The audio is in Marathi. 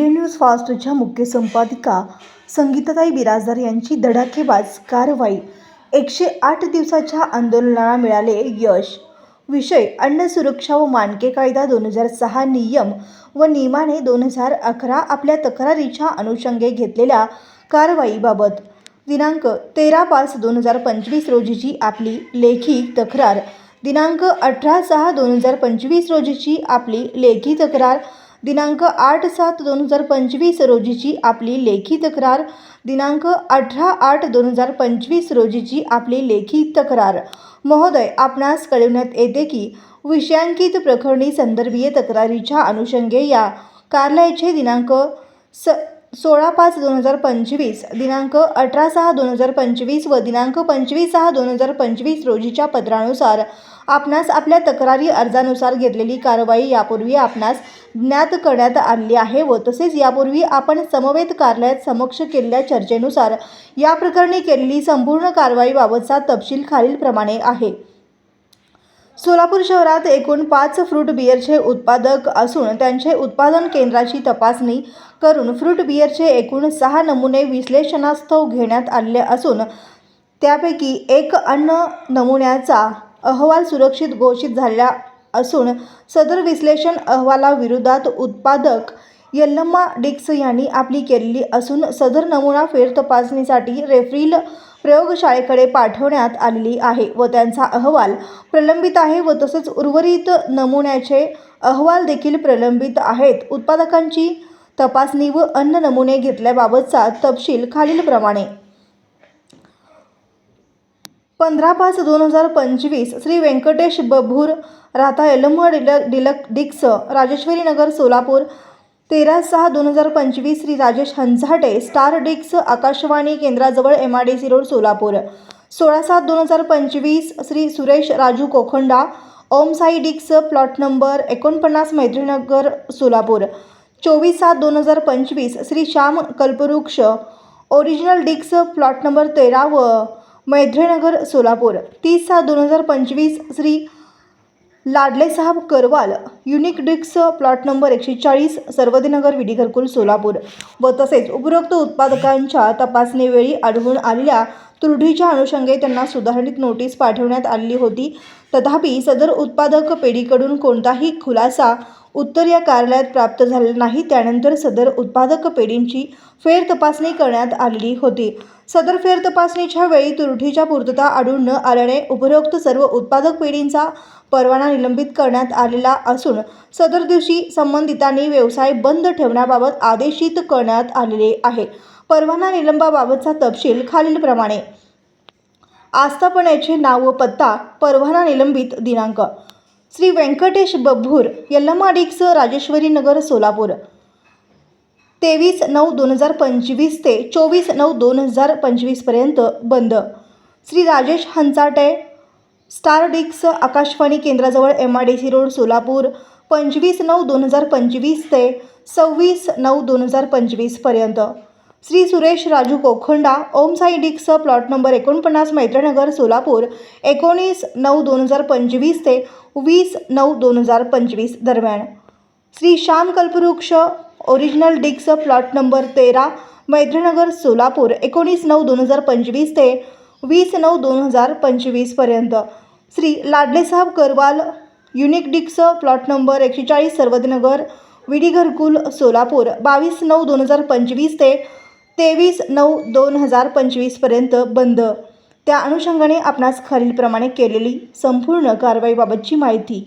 न्यूज फास्टच्या मुख्य संपादिका संगीताताई बिराजदार यांची धडाकेबाज कारवाई. एकशे आठ दिवसाच्या आंदोलनाला मिळाले यश. विषय अन्न सुरक्षा व मानके कायदा दोन हजार सहा नियम व नियमाने दोन हजार अकरा आपल्या तक्रारीच्या अनुषंगे घेतलेल्या कारवाईबाबत. दिनांक तेरा पाच दोन हजार पंचवीस रोजीची आपली लेखी तक्रार. दिनांक अठरा सहा दोन हजार पंचवीस रोजीची आपली लेखी तक्रार दिनांक आठ सात दोन हजार पंचवीस रोजीची आपली लेखी तक्रार. दिनांक अठरा आठ दोन हजार पंचवीस रोजीची आपली लेखी तक्रार. महोदय आपणास कळविण्यात येते की विषयांकित प्रकरणी संदर्भीय तक्रारीच्या अनुषंगे या कार्यालयाचे दिनांक स सोळा पाच दोन हजार पंचवीस दिनांक अठरा सहा दोन हजार पंचवीस व दिनांक पंचवीस सहा दोन हजार पंचवीस रोजीच्या पत्रानुसार आपणास आपल्या तक्रारी अर्जानुसार घेतलेली कारवाई यापूर्वी आपणास ज्ञात करण्यात आली आहे व तसेच यापूर्वी आपण समवेत कार्यालयात समक्ष केलेल्या चर्चेनुसार या प्रकरणी केलेली संपूर्ण कारवाईबाबतचा तपशील खालीलप्रमाणे आहे. सोलापूर शहरात एकूण पाच फ्रूट बियरचे उत्पादक असून त्यांचे उत्पादन केंद्राची तपासणी करून फ्रूट बियरचे एकूण सहा नमुने विश्लेषणास्तव घेण्यात आले असून त्यापैकी एक अन्न नमुन्याचा अहवाल सुरक्षित घोषित झाला असून सदर विश्लेषण अहवालाविरोधात उत्पादक यल्लम्मा डिक्स यांनी आपली केलेली असून सदर नमुना फेरतपासणीसाठी रेफ्रील प्रयोगशाळेकडे पाठवण्यात आलेली आहे व त्यांचा अहवाल प्रलंबित आहे व तसेच उर्वरित नमुन्याचे अहवाल देखील प्रलंबित आहेत. उत्पादकांची तपासणी व अन्न नमुने घेतल्याबाबतचा तपशील खालीलप्रमाणे. पंधरा पाच दोन हजार पंचवीस श्री व्यंकटेश बभूर राहता यलम्मा डिलक डिलक डिक्स राजेश्वरी नगर सोलापूर. तेरा सहा दोन हजार पंचवीस श्री राजेश हंझाटे स्टार डिक्स Akashvani केंद्राजवळ M I D C road Solapur. सोळा सात दोन हजार पंचवीस श्री सुरेश राजू कोखंडा ओम साई डिक्स प्लॉट नंबर एकोणपन्नास मैत्रीनगर सोलापूर. चोवीस सात दोन हजार पंचवीस श्री श्याम कल्पवृक्ष ओरिजिनल डिक्स प्लॉट नंबर तेरा व मैत्रीनगर सोलापूर. तीस सात दोन हजार पंचवीस श्री लाडलेसाहेब करवाल युनिक डिक्स प्लॉट नंबर एकशे चाळीस सर्वदीनगर विडी घरकुल सोलापूर. व तसेच उपरोक्त उत्पादकांच्या तपासणीवेळी आढळून आलेल्या त्रुटीच्या अनुषंगे त्यांना सुधारणित नोटीस पाठवण्यात आलेली होती. तथापि सदर उत्पादक पेढीकडून कोणताही खुलासा उत्तर या कार्यालयात प्राप्त झालेला नाही. त्यानंतर सदर उत्पादक पेढींची फेर तपासणी करण्यात आलेली होती. सदर फेर तपासणीच्या वेळी तुरुठीच्या पूर्तता आढळून न आल्याने उपरोक्त सर्व उत्पादक पिढींचा परवाना निलंबित करण्यात आलेला असून सदर दिवशी संबंधितांनी व्यवसाय बंद ठेवण्याबाबत आदेशित करण्यात आलेले आहे. परवाना निलंबाबाबतचा तपशील खालीलप्रमाणे. आस्थापनेचे नाव व पत्ता परवाना निलंबित दिनांक. श्री व्यंकटेश बभूर यल्लमाडिक्स राजेश्वरी नगर सोलापूर. तेवीस नऊ दोन हजार पंचवीस ते चोवीस नऊ दोन हजार पंचवीसपर्यंत बंद. श्री राजेश हंचाटे स्टार डिक्स Akashvani केंद्राजवळ M I D C road Solapur पंचवीस नऊ दोन हजार पंचवीस ते सव्वीस नऊ दोन हजार पंचवीसपर्यंत श्री सुरेश राजू कोखंडा ओम साई डिक्स प्लॉट नंबर एकोणपन्नास मैत्रीनगर सोलापूर एकोणीस नऊ दोन हजार पंचवीस ते वीस नऊ दोन हजार पंचवीस दरम्यान. श्री श्याम कल्पवृक्ष ओरिजिनल डिक्स प्लॉट नंबर तेरा मैत्रीनगर सोलापूर एकोणीस नऊ दोन हजार पंचवीस ते वीस नऊ दोन हजार पंचवीसपर्यंत श्री लाडलेसाहेब करवाल युनिक डिक्स प्लॉट नंबर एकशे चाळीस सर्वदनगर विडी घरकुल सोलापूर बावीस नऊ दोन हजार पंचवीस ते तेवीस नऊ दोन हजार पंचवीसपर्यंत बंद. त्या अनुषंगाने आपणास खालीलप्रमाणे केलेली संपूर्ण कारवाईबाबतची माहिती.